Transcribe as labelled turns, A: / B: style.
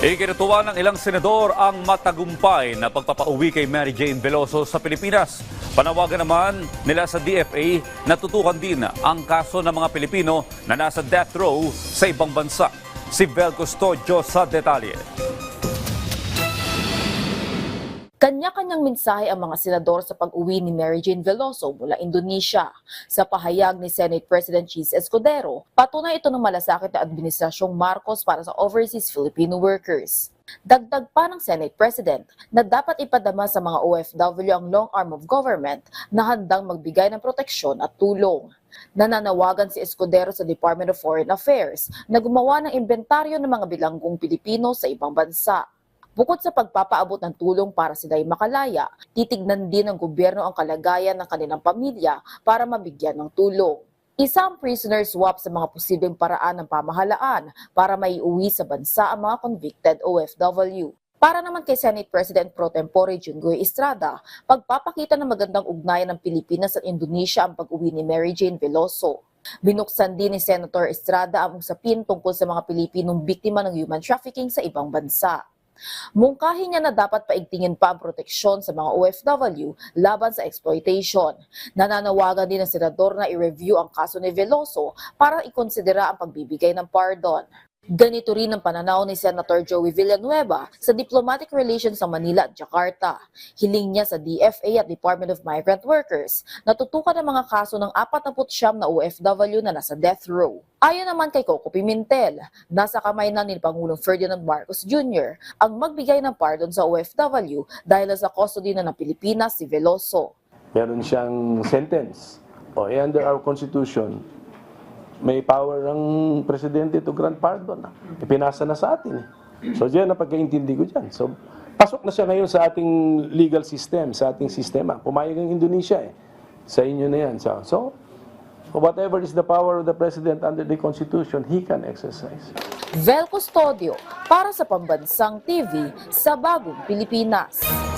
A: Ikinutuwa ng ilang senador ang matagumpay na pagpapauwi kay Mary Jane Veloso sa Pilipinas. Panawagan naman nila sa DFA na tutukan din ang kaso ng mga Pilipino na nasa death row sa ibang bansa. Si Vel Custodio sa detalye.
B: Kanya-kanyang mensahe ang mga senador sa pag-uwi ni Mary Jane Veloso mula Indonesia. Sa pahayag ni Senate President Cheese Escudero, patunay ito ng malasakit na administrasyong Marcos para sa overseas Filipino workers. Dagdag pa ng Senate President na dapat ipadama sa mga OFW ang long arm of government na handang magbigay ng proteksyon at tulong. Nananawagan si Escudero sa Department of Foreign Affairs na gumawa ng inventaryo ng mga bilanggong Pilipino sa ibang bansa. Bukod sa pagpapaabot ng tulong para sila'y makalaya, titignan din ng gobyerno ang kalagayan ng kanilang pamilya para mabigyan ng tulong. Isang prisoner swap sa mga posibleng paraan ng pamahalaan para maiuwi sa bansa ang mga convicted OFW. Para naman kay Senate President Pro Tempore Junggoy Estrada, pagpapakita ng magandang ugnayan ng Pilipinas at Indonesia ang pag-uwi ni Mary Jane Veloso. Binuksan din ni Senator Estrada ang usapin tungkol sa mga Pilipinong biktima ng human trafficking sa ibang bansa. Mungkahi niya na dapat paigtingin pa ang proteksyon sa mga OFW laban sa exploitation. Nananawagan din ng senador na i-review ang kaso ni Veloso para ikonsidera ang pagbibigay ng pardon. Ganito rin ang pananaw ni Senator Joey Villanueva sa diplomatic relations sa Manila at Jakarta. Hiling niya sa DFA at Department of Migrant Workers na tutukan ang mga kaso ng 49 na OFW na nasa death row. Ayon naman kay Coco Pimentel, nasa kamay na ni Pangulong Ferdinand Marcos Jr. ang magbigay ng pardon sa OFW dahil sa custody na ng Pilipinas si Veloso.
C: meron siyang sentence. O, eh, under our constitution, may power ang presidente to grant pardon. Ipinasa na sa atin. Eh. So, diyan na pagkaintindi ko dyan. So, pasok na siya ngayon sa ating legal system, sa ating sistema. Pumayag ang Indonesia eh. Sa inyo na yan. So, so, whatever is the power of the president under the constitution, he can exercise.
B: Vel Custodio para sa Pambansang TV sa Bagong Pilipinas.